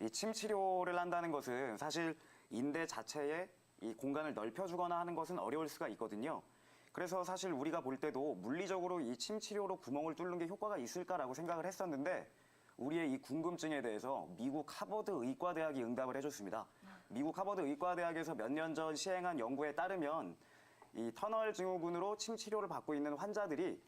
이 침 치료를 한다는 것은 사실 인대 자체에 이 공간을 넓혀주거나 하는 것은 어려울 수가 있거든요. 그래서 사실 우리가 볼 때도 물리적으로 이 침 치료로 구멍을 뚫는 게 효과가 있을까라고 생각을 했었는데 우리의 이 궁금증에 대해서 미국 하버드 의과대학이 응답을 해줬습니다. 미국 하버드 의과대학에서 몇 년 전 시행한 연구에 따르면 이 터널 증후군으로 침 치료를 받고 있는 환자들이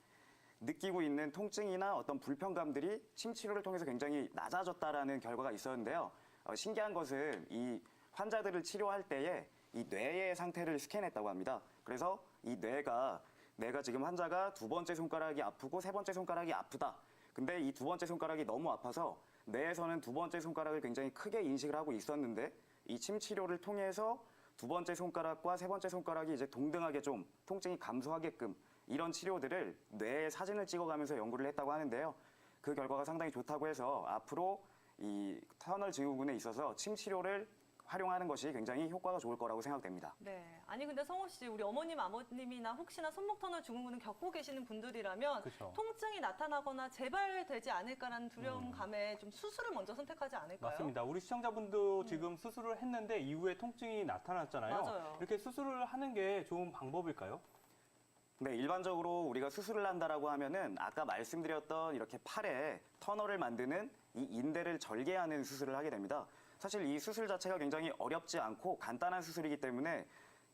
느끼고 있는 통증이나 어떤 불편감들이 침 치료를 통해서 굉장히 낮아졌다라는 결과가 있었는데요. 어, 신기한 것은 이 환자들을 치료할 때에 이 뇌의 상태를 스캔했다고 합니다. 그래서 이 뇌가 내가 지금 환자가 두 번째 손가락이 아프고 세 번째 손가락이 아프다. 근데 이 두 번째 손가락이 너무 아파서 뇌에서는 두 번째 손가락을 굉장히 크게 인식을 하고 있었는데 이 침 치료를 통해서 두 번째 손가락과 세 번째 손가락이 이제 동등하게 좀 통증이 감소하게끔 이런 치료들을 뇌에 사진을 찍어가면서 연구를 했다고 하는데요. 그 결과가 상당히 좋다고 해서 앞으로 이 터널 증후군에 있어서 침 치료를 활용하는 것이 굉장히 효과가 좋을 거라고 생각됩니다. 네. 아니 근데 성호 씨, 우리 어머님, 아버님이나 혹시나 손목 터널 증후군을 겪고 계시는 분들이라면 그쵸. 통증이 나타나거나 재발되지 않을까라는 두려움감에 좀 수술을 먼저 선택하지 않을까요? 맞습니다. 우리 시청자분도 지금 수술을 했는데 이후에 통증이 나타났잖아요. 맞아요. 이렇게 수술을 하는 게 좋은 방법일까요? 네, 일반적으로 우리가 수술을 한다라고 하면은 아까 말씀드렸던 이렇게 팔에 터널을 만드는 이 인대를 절개하는 수술을 하게 됩니다. 사실 이 수술 자체가 굉장히 어렵지 않고 간단한 수술이기 때문에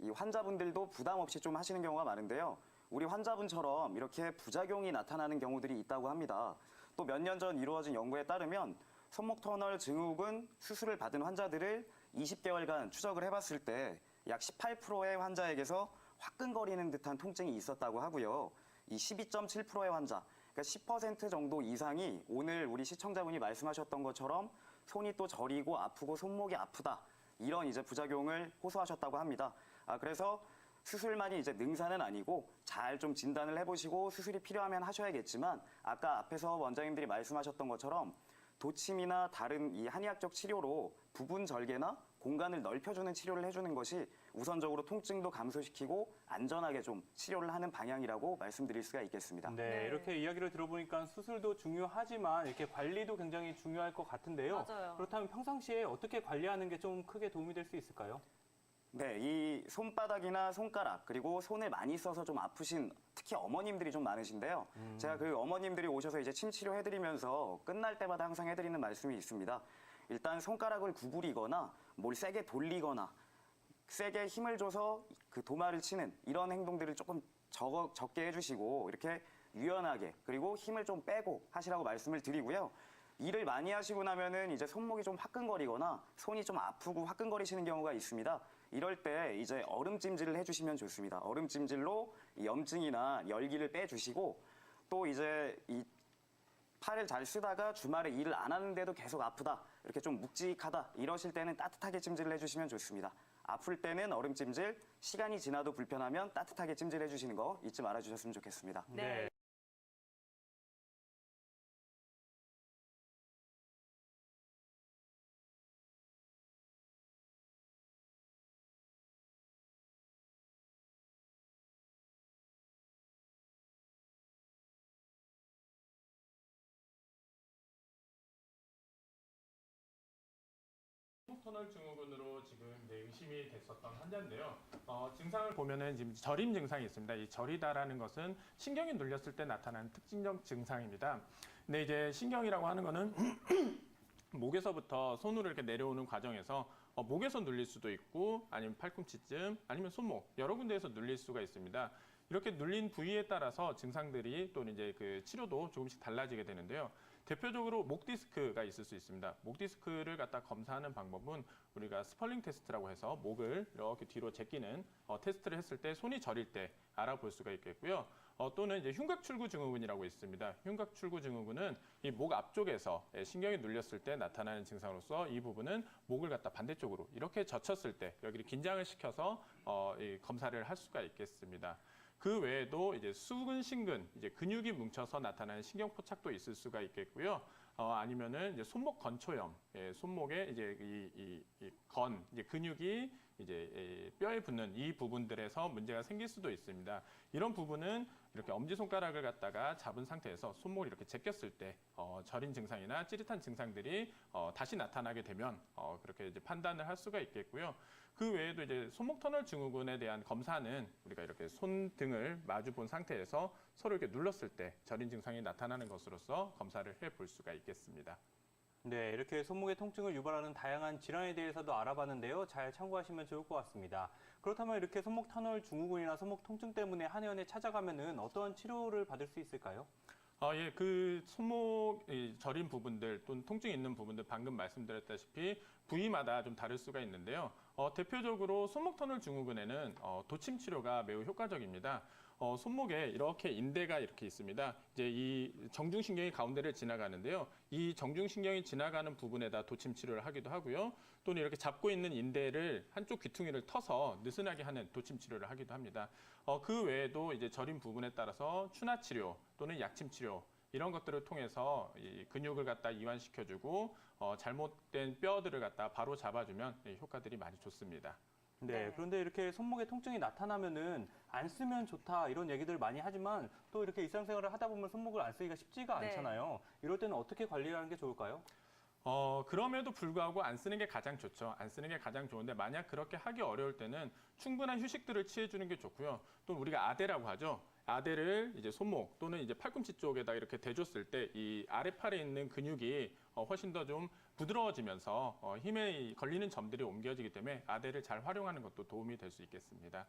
이 환자분들도 부담 없이 좀 하시는 경우가 많은데요. 우리 환자분처럼 이렇게 부작용이 나타나는 경우들이 있다고 합니다. 또 몇 년 전 이루어진 연구에 따르면 손목 터널 증후군 수술을 받은 환자들을 20개월간 추적을 해봤을 때 약 18%의 환자에게서 화끈거리는 듯한 통증이 있었다고 하고요. 이 12.7%의 환자, 그러니까 10% 정도 이상이 오늘 우리 시청자분이 말씀하셨던 것처럼 손이 또 저리고 아프고 손목이 아프다. 이런 이제 부작용을 호소하셨다고 합니다. 아, 그래서 수술만이 이제 능사는 아니고 잘 좀 진단을 해보시고 수술이 필요하면 하셔야겠지만 아까 앞에서 원장님들이 말씀하셨던 것처럼 도침이나 다른 이 한의학적 치료로 부분 절개나 공간을 넓혀주는 치료를 해주는 것이 우선적으로 통증도 감소시키고 안전하게 좀 치료를 하는 방향이라고 말씀드릴 수가 있겠습니다. 네, 네. 이렇게 이야기를 들어보니까 수술도 중요하지만 이렇게 관리도 굉장히 중요할 것 같은데요. 맞아요. 그렇다면 평상시에 어떻게 관리하는 게 좀 크게 도움이 될 수 있을까요? 네, 이 손바닥이나 손가락 그리고 손을 많이 써서 좀 아프신 특히 어머님들이 좀 많으신데요. 제가 그 어머님들이 오셔서 이제 침 치료 해드리면서 끝날 때마다 항상 해드리는 말씀이 있습니다. 일단 손가락을 구부리거나 뭘 세게 돌리거나 세게 힘을 줘서 그 도마를 치는 이런 행동들을 조금 적, 적게 해주시고 이렇게 유연하게 그리고 힘을 좀 빼고 하시라고 말씀을 드리고요. 일을 많이 하시고 나면은 이제 손목이 좀 화끈거리거나 손이 좀 아프고 화끈거리시는 경우가 있습니다. 이럴 때 이제 얼음 찜질을 해주시면 좋습니다. 얼음 찜질로 이 염증이나 열기를 빼주시고 또 이제 이 팔을 잘 쓰다가 주말에 일을 안 하는데도 계속 아프다 이렇게 좀 묵직하다 이러실 때는 따뜻하게 찜질을 해주시면 좋습니다. 아플 때는 얼음 찜질, 시간이 지나도 불편하면 따뜻하게 찜질해 주시는 거 잊지 말아 주셨으면 좋겠습니다. 네. 터널 증후군으로 지금 이제 의심이 됐었던 환자인데요. 어, 증상을 보면은 지금 저림 증상이 있습니다. 이 저리다라는 것은 신경이 눌렸을 때 나타나는 특징적 증상입니다. 근데 이제 신경이라고 하는 거는 목에서부터 손으로 이렇게 내려오는 과정에서 어, 목에서 눌릴 수도 있고 아니면 팔꿈치쯤 아니면 손목 여러 군데에서 눌릴 수가 있습니다. 이렇게 눌린 부위에 따라서 증상들이 또는 이제 그 치료도 조금씩 달라지게 되는데요. 대표적으로 목 디스크가 있을 수 있습니다. 목 디스크를 갖다 검사하는 방법은 우리가 스펄링 테스트라고 해서 목을 이렇게 뒤로 제끼는 어, 테스트를 했을 때 손이 저릴 때 알아볼 수가 있겠고요. 어, 또는 이제 흉곽 출구 증후군이라고 있습니다. 흉곽 출구 증후군은 이 목 앞쪽에서 예, 신경이 눌렸을 때 나타나는 증상으로서 이 부분은 목을 갖다 반대쪽으로 이렇게 젖혔을 때 여기를 긴장을 시켜서 어, 이 검사를 할 수가 있겠습니다. 그 외에도 이제 수근 신근 이제 근육이 뭉쳐서 나타나는 신경 포착도 있을 수가 있겠고요. 어, 아니면은 이제 손목 건초염, 예, 손목에 이제 이, 이, 이 건, 이제 근육이 이제 에, 뼈에 붙는 이 부분들에서 문제가 생길 수도 있습니다. 이런 부분은 이렇게 엄지 손가락을 갖다가 잡은 상태에서 손목을 이렇게 제꼈을 때 어, 저린 증상이나 찌릿한 증상들이 어, 다시 나타나게 되면 어, 그렇게 이제 판단을 할 수가 있겠고요. 그 외에도 이제 손목 터널 증후군에 대한 검사는 우리가 이렇게 손 등을 마주 본 상태에서 서로 이렇게 눌렀을 때 저린 증상이 나타나는 것으로서 검사를 해 볼 수가 있겠습니다. 네, 이렇게 손목의 통증을 유발하는 다양한 질환에 대해서도 알아봤는데요. 잘 참고하시면 좋을 것 같습니다. 그렇다면 이렇게 손목 터널 증후군이나 손목 통증 때문에 한의원에 찾아가면은 어떤 치료를 받을 수 있을까요? 아, 예, 그 손목 이 저린 부분들 또는 통증이 있는 부분들 방금 말씀드렸다시피 부위마다 좀 다를 수가 있는데요. 어, 대표적으로 손목 터널 증후군에는 어, 도침 치료가 매우 효과적입니다. 어, 손목에 이렇게 인대가 이렇게 있습니다. 이제 이 정중신경이 가운데를 지나가는데요. 이 정중신경이 지나가는 부분에다 도침 치료를 하기도 하고요. 또는 이렇게 잡고 있는 인대를 한쪽 귀퉁이를 터서 느슨하게 하는 도침 치료를 하기도 합니다. 어, 그 외에도 이제 저린 부분에 따라서 추나 치료 또는 약침 치료 이런 것들을 통해서 이 근육을 갖다 이완시켜주고 어, 잘못된 뼈들을 갖다 바로 잡아주면 이 효과들이 많이 좋습니다. 네, 네. 그런데 이렇게 손목에 통증이 나타나면은 안 쓰면 좋다 이런 얘기들 많이 하지만 또 이렇게 일상생활을 하다 보면 손목을 안 쓰기가 쉽지가 네. 않잖아요. 이럴 때는 어떻게 관리하는 게 좋을까요? 어, 그럼에도 불구하고 안 쓰는 게 가장 좋죠. 안 쓰는 게 가장 좋은데 만약 그렇게 하기 어려울 때는 충분한 휴식들을 취해주는 게 좋고요. 또 우리가 아대라고 하죠. 아대를 이제 손목 또는 이제 팔꿈치 쪽에다 이렇게 대줬을 때 이 아래팔에 있는 근육이 어, 훨씬 더 좀 부드러워지면서 어, 힘에 걸리는 점들이 옮겨지기 때문에 아대를 잘 활용하는 것도 도움이 될 수 있겠습니다.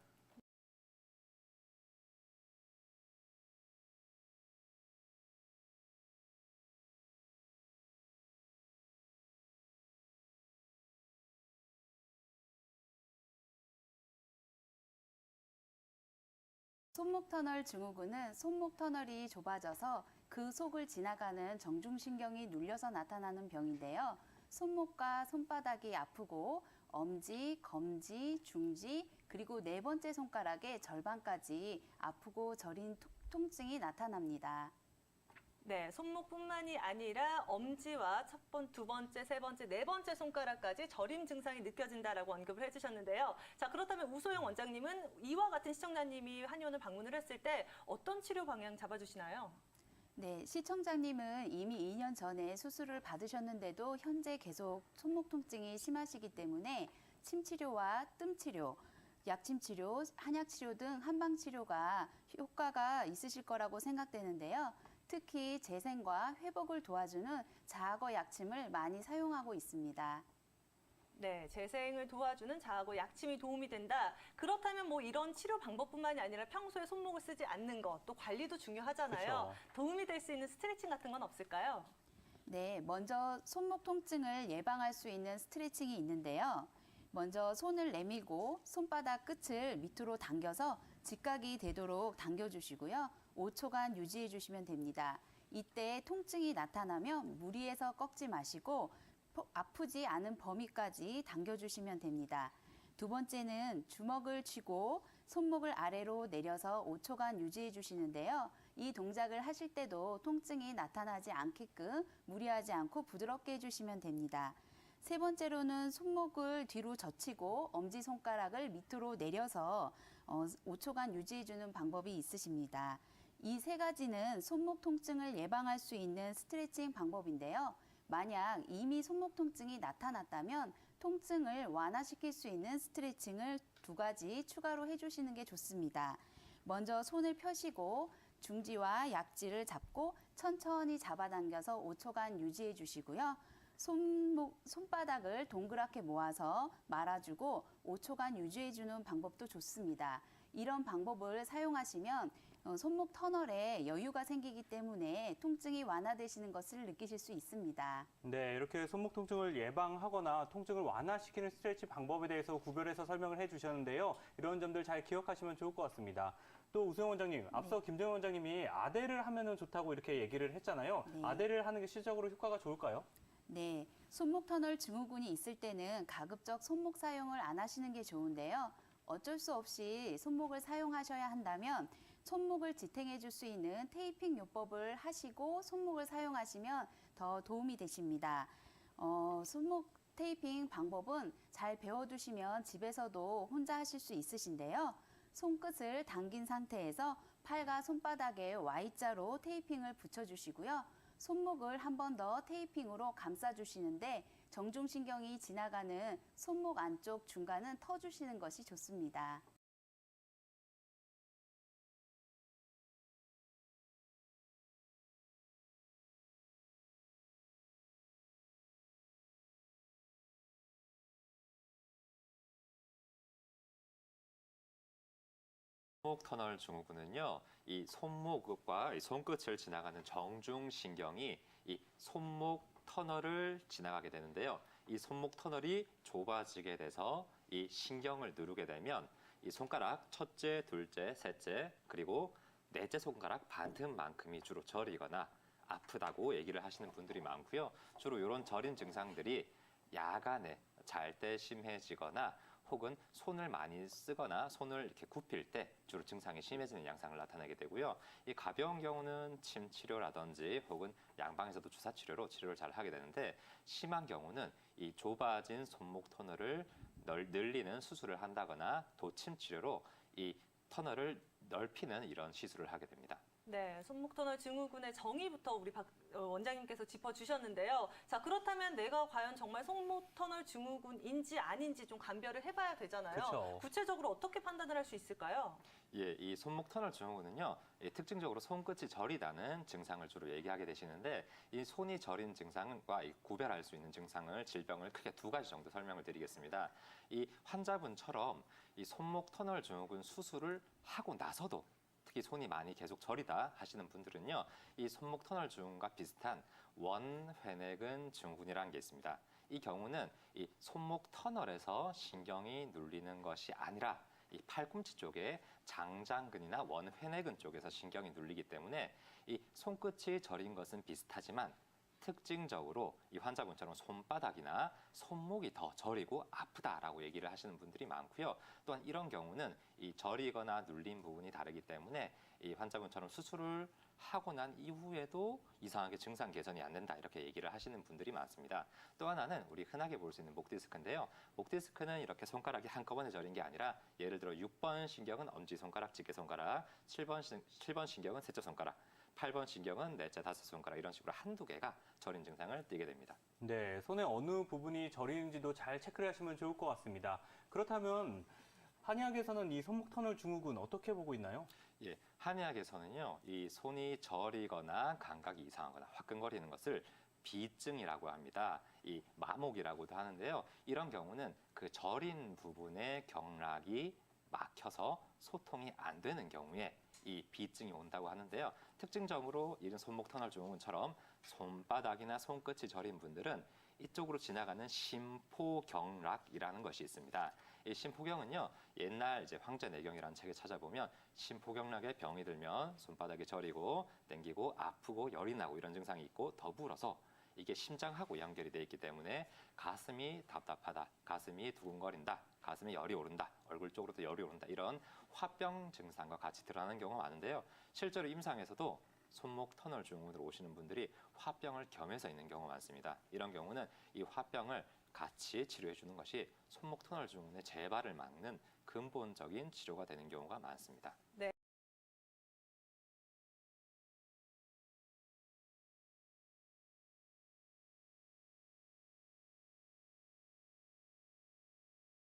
손목 터널 증후군은 손목 터널이 좁아져서 그 속을 지나가는 정중신경이 눌려서 나타나는 병인데요. 손목과 손바닥이 아프고 엄지, 검지, 중지, 그리고 네 번째 손가락의 절반까지 아프고 저린 통- 통증이 나타납니다. 네, 손목뿐만이 아니라 엄지와 첫 번, 두 번째, 세 번째, 네 번째 손가락까지 저림 증상이 느껴진다라고 언급을 해주셨는데요. 자, 그렇다면 우소영 원장님은 이와 같은 시청자님이 한의원을 방문을 했을 때 어떤 치료 방향 잡아주시나요? 네, 시청자님은 이미 2년 전에 수술을 받으셨는데도 현재 계속 손목 통증이 심하시기 때문에 침 치료와 뜸 치료, 약침 치료, 한약 치료 등 한방 치료가 효과가 있으실 거라고 생각되는데요. 특히 재생과 회복을 도와주는 자악어 약침을 많이 사용하고 있습니다. 네, 재생을 도와주는 자하고 약침이 도움이 된다. 그렇다면 뭐 이런 치료 방법뿐만이 아니라 평소에 손목을 쓰지 않는 것, 또 관리도 중요하잖아요. 그쵸. 도움이 될 수 있는 스트레칭 같은 건 없을까요? 네, 먼저 손목 통증을 예방할 수 있는 스트레칭이 있는데요. 먼저 손을 내밀고 손바닥 끝을 밑으로 당겨서 직각이 되도록 당겨주시고요. 5초간 유지해 주시면 됩니다. 이때 통증이 나타나면 무리해서 꺾지 마시고 포- 아프지 않은 범위까지 당겨주시면 됩니다. 두 번째는 주먹을 쥐고 손목을 아래로 내려서 5초간 유지해 주시는데요. 이 동작을 하실 때도 통증이 나타나지 않게끔 무리하지 않고 부드럽게 해주시면 됩니다. 세 번째로는 손목을 뒤로 젖히고 엄지손가락을 밑으로 내려서 어, 5초간 유지해주는 방법이 있으십니다. 이 세 가지는 손목 통증을 예방할 수 있는 스트레칭 방법인데요. 만약 이미 손목 통증이 나타났다면 통증을 완화시킬 수 있는 스트레칭을 두 가지 추가로 해주시는 게 좋습니다. 먼저 손을 펴시고 중지와 약지를 잡고 천천히 잡아당겨서 5초간 유지해 주시고요. 손목, 손바닥을 동그랗게 모아서 말아주고 5초간 유지해 주는 방법도 좋습니다. 이런 방법을 사용하시면 어, 손목 터널에 여유가 생기기 때문에 통증이 완화되시는 것을 느끼실 수 있습니다. 네, 이렇게 손목 통증을 예방하거나 통증을 완화시키는 스트레치 방법에 대해서 구별해서 설명을 해주셨는데요. 이런 점들 잘 기억하시면 좋을 것 같습니다. 또 우수영 원장님, 앞서 김정현 원장님이 아대를 하면 좋다고 이렇게 얘기를 했잖아요. 네. 아대를 하는 게 실적으로 효과가 좋을까요? 네, 손목 터널 증후군이 있을 때는 가급적 손목 사용을 안 하시는 게 좋은데요. 어쩔 수 없이 손목을 사용하셔야 한다면 손목을 지탱해 줄 수 있는 테이핑 요법을 하시고 손목을 사용하시면 더 도움이 되십니다. 어, 손목 테이핑 방법은 잘 배워두시면 집에서도 혼자 하실 수 있으신데요. 손끝을 당긴 상태에서 팔과 손바닥에 Y자로 테이핑을 붙여주시고요. 손목을 한 번 더 테이핑으로 감싸주시는데 정중신경이 지나가는 손목 안쪽 중간은 터주시는 것이 좋습니다. 손목 터널 증후군은요, 이 손목과 이 손끝을 지나가는 정중신경이 이 손목 터널을 지나가게 되는데요. 이 손목 터널이 좁아지게 돼서 이 신경을 누르게 되면 이 손가락 첫째, 둘째, 셋째, 그리고 넷째 손가락 반틈만큼이 주로 저리거나 아프다고 얘기를 하시는 분들이 많고요. 주로 이런 저린 증상들이 야간에 잘 때 심해지거나 혹은 손을 많이 쓰거나 손을 이렇게 굽힐 때 주로 증상이 심해지는 양상을 나타내게 되고요. 이 가벼운 경우는 침 치료라든지 혹은 양방에서도 주사 치료로 치료를 잘 하게 되는데 심한 경우는 이 좁아진 손목 터널을 널, 늘리는 수술을 한다거나 도침 치료로 이 터널을 넓히는 이런 시술을 하게 됩니다. 네, 손목 터널 증후군의 정의부터 우리 박 어, 원장님께서 짚어주셨는데요. 자, 그렇다면 내가 과연 정말 손목 터널 증후군인지 아닌지 좀 감별을 해봐야 되잖아요. 그쵸. 구체적으로 어떻게 판단을 할 수 있을까요? 예, 이 손목 터널 증후군은요, 이 특징적으로 손끝이 저리다는 증상을 주로 얘기하게 되시는데, 이 손이 저린 증상과 이 구별할 수 있는 증상을 질병을 크게 두 가지 정도 설명을 드리겠습니다. 이 환자분처럼 이 손목 터널 증후군 수술을 하고 나서도 특히 손이 많이 계속 저리다 하시는 분들은요, 이 손목 터널 증후군과 비슷한 원회내근 증후군이라는 게 있습니다. 이 경우는 이 손목 터널에서 신경이 눌리는 것이 아니라 이 팔꿈치 쪽에 장장근이나 원회내근 쪽에서 신경이 눌리기 때문에 이 손끝이 저린 것은 비슷하지만 특징적으로 이 환자분처럼 손바닥이나 손목이 더 저리고 아프다라고 얘기를 하시는 분들이 많고요. 또한 이런 경우는 이 저리거나 눌린 부분이 다르기 때문에 이 환자분처럼 수술을 하고 난 이후에도 이상하게 증상 개선이 안 된다 이렇게 얘기를 하시는 분들이 많습니다. 또 하나는 우리 흔하게 볼 수 있는 목 디스크인데요. 목 디스크는 이렇게 손가락이 한꺼번에 저린 게 아니라 예를 들어 6번 신경은 엄지 손가락, 집게 손가락, 7번 신, 7번 신경은 셋째 손가락, 8번 신경은 넷째 다섯 손가락 이런 식으로 한두 개가 저린 증상을 띠게 됩니다. 네, 손의 어느 부분이 저리는지도 잘 체크를 하시면 좋을 것 같습니다. 그렇다면 한의학에서는 이 손목 터널 증후군 어떻게 보고 있나요? 예, 한의학에서는요, 이 손이 저리거나 감각이 이상하거나 화끈거리는 것을 비증이라고 합니다. 이 마목이라고도 하는데요. 이런 경우는 그 저린 부분의 경락이 막혀서 소통이 안 되는 경우에 이 비증이 온다고 하는데요. 특징적으로 이런 손목 터널 증후군처럼 손바닥이나 손끝이 저린 분들은 이쪽으로 지나가는 심포경락이라는 것이 있습니다. 이 심포경은요 옛날 이제 황제내경이라는 책에 찾아보면 심포경락에 병이 들면 손바닥이 저리고 땡기고 아프고 열이 나고 이런 증상이 있고 더불어서 이게 심장하고 연결이 돼 있기 때문에 가슴이 답답하다, 가슴이 두근거린다, 가슴에 열이 오른다, 얼굴 쪽으로도 열이 오른다 이런 화병 증상과 같이 드러나는 경우가 많은데요. 실제로 임상에서도 손목 터널 증후군으로 오시는 분들이 화병을 겸해서 있는 경우가 많습니다. 이런 경우는 이 화병을 같이 치료해 주는 것이 손목 터널 증후군의 재발을 막는 근본적인 치료가 되는 경우가 많습니다.